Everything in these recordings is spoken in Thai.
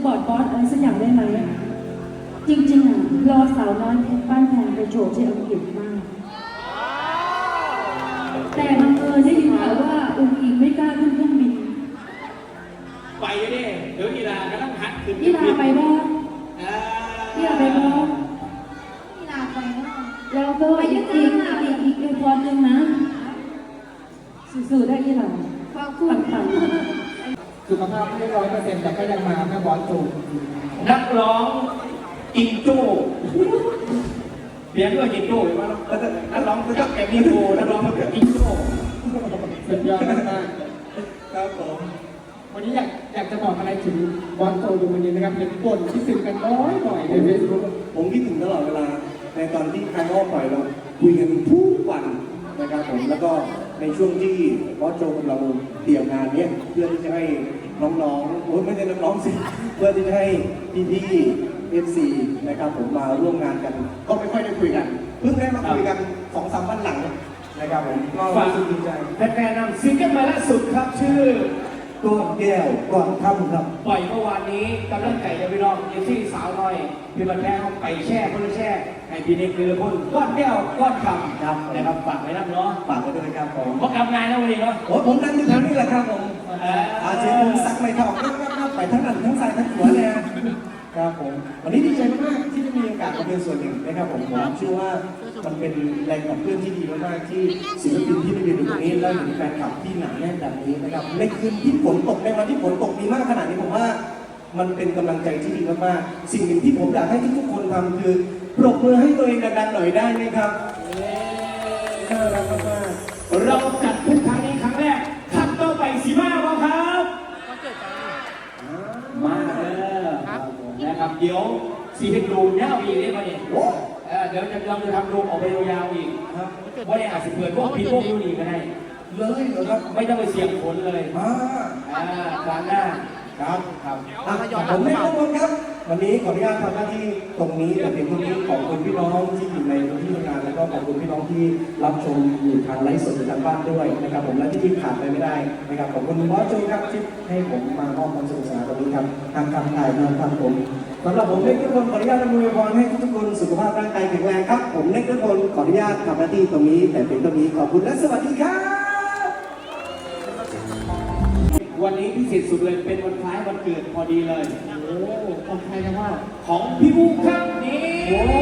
จะบอกบอสอะไรสักอย่างได้ไหม จริงๆอะรอสาวน้อยเพชรบ้านแพงไปโชว์ที่อังกฤษมาก แต่บังเอิญได้ยินข่าวว่าอุ้งอิงไม่กล้าขึ้นเครื่องบินไปดิเดี๋ยวอีลากำลังหัดขึ้นพี่ลาไปบ้างอ่าพี่ลาไปบ้างกีฬาไปเนาะ แล้วก็อีกอีกอีกอีกอีกพรหนึ่งนะสื่อๆได้ยี่หล่ะขอบคุณต่าง สุขภาพไม่ร้อยเปอร์เซ็นต์แต่ก็ยังมาแม่บอสจูนักร้องจิงโจ้เรียนด้วยจิงโจ้หรือว่านักร้องก็ต้องแกมมี่โกนักร้องก็จิงโจ้สุดยอดมากครับผมๆวันนี้อยากอยากจะบอกอะไรถึงบอสโจดูวันนี้นะครับเป็นบ่นที่สื่อกันน้อยหน่อยในเฟซบุ๊กผมคิดถึงตลอดเวลา ในตอนที่ครั้งอ้อมปล่อยเราคุยกันทุกวันนะครับผมแล้วก็ในช่วงที่บอสโจกับเราเตรียมงานเนี้ยเพื่อที่จะให้ น้องๆโอ้ยไม่ใช่น้องๆสิ เพื่อที่จะให้พี่ๆเอฟซีนะครับผมมาร่วมงานกัน ก็ไม่ค่อยได้คุยกัน เพิ่งได้มาคุยกันสองสามวันหลังนะครับผมก็ฝากรู้สึกดีใจ แฟนๆนำซิงเกิลมาล่าสุดครับชื่อ ก้อนแก้วก้อนค่ำครับ ปล่อยเมื่อวานนี้กำลังใจจะไปลองเอฟซีสาวน้อยพี่บันแพ้เขาไปแช่เพื่อแช่ให้พี่นิกคือพ่นก้อนแก้วก้อนคำครับ นะครับฝากไว้นะเนาะฝากไว้ด้วยครับผม เพราะทำงานแล้ววันนี้เนาะ โอ้ยผมนั่งอยู่แถวนี้แหละครับผมเอาเจียนผมซักไม่เข้างับงับงับไปทั้งนั้นทั้งซ้ายทั้งขวาเลยนะครับผมวันนี้ดีใจมากที่ได้มีโอกาสมาเป็นส่วนหนึ่งนะครับผมผมเชื่อว่ามันเป็นแรงขับเคลื่อนที่ดีมากๆที่ศิลปินที่ได้ยืนอยู่ตรงนี้แล้วเห็นแฟนคลับที่หนาแน่นแบบนี้นะครับในคืนที่ฝนตกในวันที่ฝนตกดีมากขนาดนี้ผมว่า มันเป็นกำลังใจที่ดีมากๆสิ่งหนึ่งที่ผมอยากให้ทุกคนทำคือปรบมือให้ตัวเองดังๆหน่อยได้ไหมครับน่ารักมากๆเราจัดขึ้นครั้งนี้ครั้งแรกครั้งต่อไปสีมาบ่ครับ มาเออ นะครับ เดี๋ยวสีเป็นดูยาวอีกได้ไหมเนี่ยโอ้เออเดี๋ยวจะเราจะทำรูปออกไปยาวๆอีกครับว่าได้อาจจะเปิดพวกพี่พวกยูนีก็ได้เลยเหรอครับไม่ต้องไปเสียงผลเลยอ่าอ่าครั้งหน้าครับครับอะผมไม่ต้องครับ วันนี้ขออนุญาตทำหน้าที่ตรงนี้แต่เพียงเท่านี้ขอบคุณพี่น้องที่อยู่ในพื้นที่ทำงานแล้วก็ขอบคุณพี่น้องที่รับชมอยู่ทางไลฟ์สดหรือทางบ้านด้วยนะครับ ผมและที่ที่ขาดไปไม่ได้นะครับขอบคุณบอสโจครับที่ให้ผมมามอบความสนุกสนานตรงนี้ครับทางคำถ่ายทางทางผม สำหรับผมเล็กทุกคนขออนุญาตอำนวยพรให้ทุกคนสุขภาพร่างกายแข็งแรงครับ ผมเล็กทุกคนขออนุญาตทำหน้าที่ตรงนี้ แต่เป็นตรงนี้ขอบคุณและสวัสดีครับ วันนี้พิเศษสุดเลยเป็นวันคล้ายวันเกิดพอดีเลย โอ้คนไทยนะว่าของพี่บุ๊คครับนี่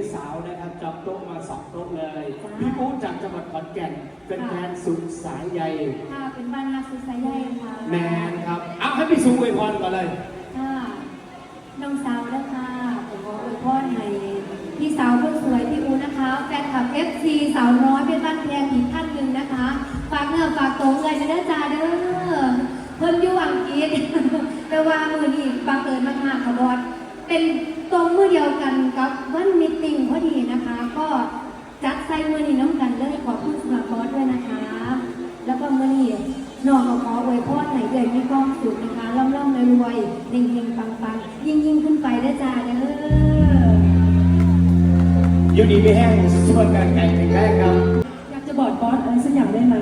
พี่สาวนะครับจองโต๊ะมาสองโต๊ะเลยพี่ปูจากจังหวัดขอนแก่นเป็นแฟนสุดสายใยค่ะเป็นบ้านนาซุไซใหญ่ค่ะแมนครับเอาให้พี่สูอวยพรก่อนเลย ค่ะน้องสาวนะคะผมขออวยพรให้พี่สาวคนสวยพี่อูนะคะ แฟนคลับ FC สาวน้อยเป็นบ้านแพงอีกท่านหนึ่งนะคะ ฝากเนื้อฝากตัวเลยนะเด้อจ้าเด้อเพิ่นอยู่อังกฤษแต่ว่ามือนี้บังเอิญมากๆค่ะบอสเป็น ตรงมือเดียวกันกับวันมิตติ้งพอดีนะคะ ก็จัดใส่มือนี้น้ำกันเลยขอบคุณสำหรับบอสด้วยนะคะ แล้วก็มือนี้น้องก็ขออวยพรให้เกิดมีความสุขนะคะร่ำร่ำรวยรวยเฮงเฮงปังปังยิ่งยิ่งขึ้นไปเด้อจ้าเด้ออยู่ดีไม่แห้งส่วนการแข่งขันแรกครับ อยากจะบอกบอสอะไรสักอย่างได้ไหม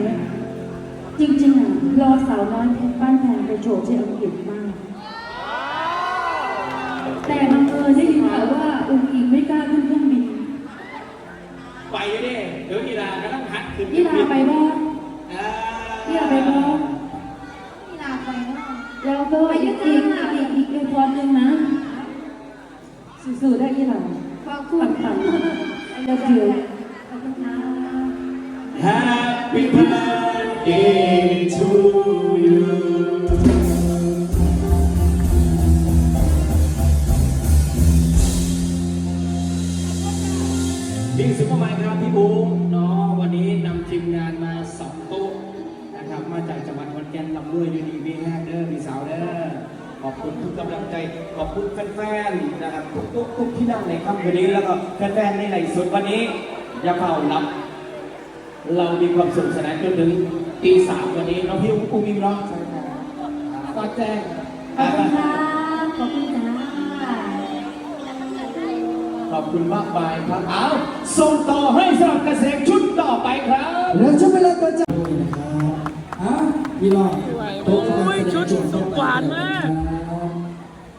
จริงๆอะรอสาวน้อยเพชรบ้านแพงไปโชว์ที่อังกฤษมาก แต่บังเอิญได้ยิน นี่ลาไปบ้างนี่ลาไปบ้างนี่ลาไปบ้างแล้วก็อีกอีกอีกอีกเป็นพรหนึ่งนะสู้ๆได้ที่หลางขอบคุณค่ะเดี๋วเดี๋ยว Happy birthday to you. บิ๊กซุปเปอร์แมนครับพี่บูม กกำลังใจขอบคุณแฟนๆนะครับทุกทุกทุกที่นั่งในค่ำคืนนี้แล้วก็แฟนๆในไหลฟ์สดวันนี้อย่าเฝ้าหลับ เรามีความสุขสนานจนถึงตีสามวันนี้น้องพี่อุ้งอิงเนาะก็แจ้งขอบคุณค่ะขอบคุณจ้าขอบคุณมากมายครับเอาส่งต่อให้สำหรับเกษตรชุดต่อไปครับ แล้วช่วงเวลาก็จะฮะพี่น้องโต๊ะกำลังโอ้ยชุดแสงสุดหวานมากครับ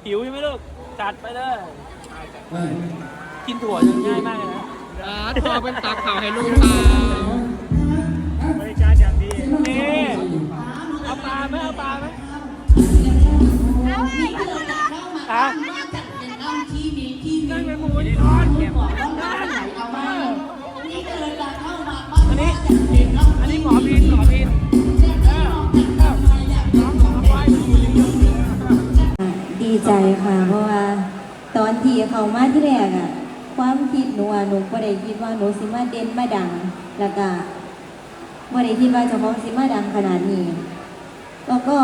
หิวใช่ไหมลูก จัดไปเลยเฮ้ยกินถั่วยังง่ายมากเลยนะถั่วเป็นตักข่าวให้ลูกตาบริการอย่างดีนี่เอาปลาไหมเอาปลาไหมอะนั่งเป็นหมูที่นอนเก็บอัน ใจค่ะ เพราะว่าตอนที่เขามาที่แรกอะความคิดหนูอะหนูก็ได้คิดว่าหนูสิมาเด่นมาดัง แล้วก็บ่ได้คิดว่าเจะของสิมาดังขนาดนี้แล้วก็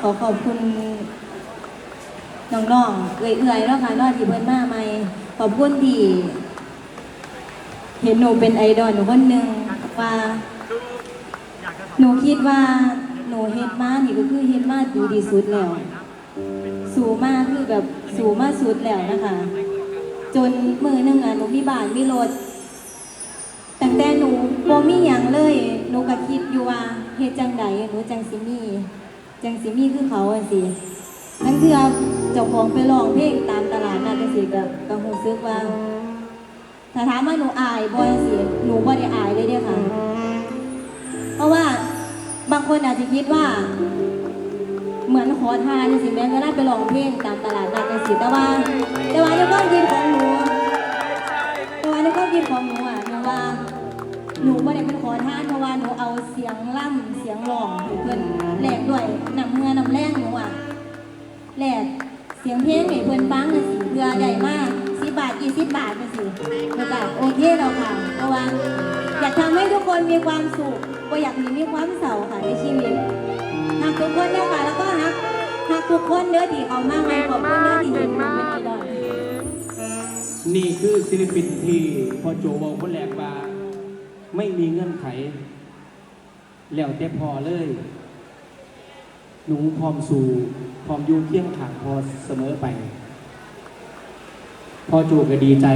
ขอขอบคุณน้องๆเอื่อยๆแล้วค่ะเนอที่เพิ่นมาใหม่ขอบคุณที่เห็นหนูเป็นไอดอลหนูคนหนึ่งว่า หนูคิดว่าหนูเฮ็ดมานี่ก็คือเฮ็ดมาดีที่สุดแล้ว สูงมากคือแบบสูงมากสุดแล้วนะคะ จนมือหนึงอะหนูมีบานมีรถตั้งแต่หนูบ่มีหยังเลยหนูก็คิดอยู่ว่าเฮ็ดจังใดหนูจังสิมีจังสิมีคือเขาอะสินั่นคือเจ้าของไปร้องเพลงตามตลาดนัดจังซี่ก็ก็รู้สึกว่าถ้าถามว่าหนูอายบ่จังซี่หนูบ่ได้อายเลยเด้อค่ะ เพราะว่าบางคนอาจจะคิดว่า มือนขอทานสิแม่ก็ได้ไปร้องเพลงตามตลาดนัดจังสิแต่ว่า แต่ว่าในความคิดของหนูแต่ว่าในความคิดของหนูอะหนูว่าหนูไม่ได้เป็นขอทานเพราะว่าหนูเอาเสียงล่ำเสียงร้องให้เพื่อนแหลกด้วยนำเงินนำแรงหนูอะแหลกเสียงเพลงให้เพื่อนฟังเลยสิเพื่อใหญ่มากสิบบาทกี่สิบบาทเลยสิแล้วก็โอเคแล้วค่ะเพราะว่าอยากทำให้ทุกคนมีความสุขก็อยากมีมีความเศร้าค่ะในชีวิต หักทุกคนเนี่ยค่ะ แล้วก็หักหักทุกคนเนื้อที่เขามากเลยขอบคุณเนื้อที่เห็นหนูเป็นไอดอลนี่คือศิลปินที่พอโจบอกคนแรกว่าไม่มีเงื่อนไข แล้วแต่พอเลย หนูพร้อมสู่พร้อมอยูเที่ยงขางพอเสมอไป พอโจก็ดีใจ